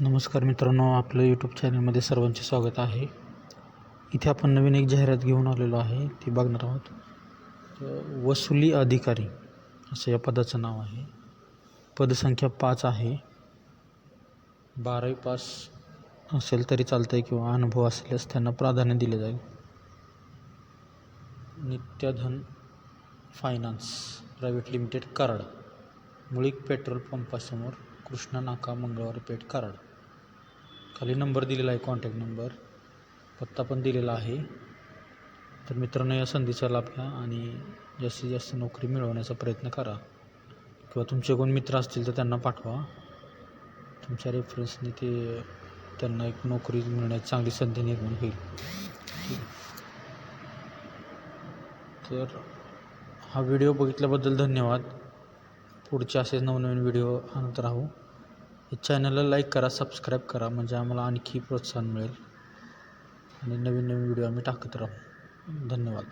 नमस्कार मित्रांनो आपलं यूट्यूब चॅनलमध्ये सर्वांचे स्वागत आहे. इथे आपण नवीन एक जाहिरात घेऊन आलेलो आहे ती बघणार आहोत. वसुली अधिकारी असं या पदाचं नाव आहे. पदसंख्या पाच आहे. बारावी पास असेल तरी चालतं आहे किंवा अनुभव असल्यास त्यांना प्राधान्य दिले जाईल. Nityadhan finance private limited Karad. Mulik petrol पंपासमोर Krishna Naka मंगळवारी पेठ कराड. खाली नंबर दिलेला आहे कॉन्टॅक्ट नंबर पत्ता पण दिलेला आहे. तर मित्रांनो या संधीचा लाभ घ्या आणि जास्तीत जास्त नोकरी मिळवण्याचा प्रयत्न करा. किंवा तुमचे कोण मित्र असतील तर त्यांना पाठवा. तुमच्या रेफरन्सने ते त्यांना एक नोकरी मिळण्याची चांगली संधी निर्माण होईल. तर हा व्हिडिओ बघितल्याबद्दल धन्यवाद. पुढचे असे नवनवीन व्हिडिओ आणत राहू. चॅनलला लाईक करा सबस्क्राईब करा म्हणजे आम्हाला आणखी प्रोत्साहन मिळेल. आणि नवीन नवीन व्हिडिओ आम्ही टाकत राहू. धन्यवाद.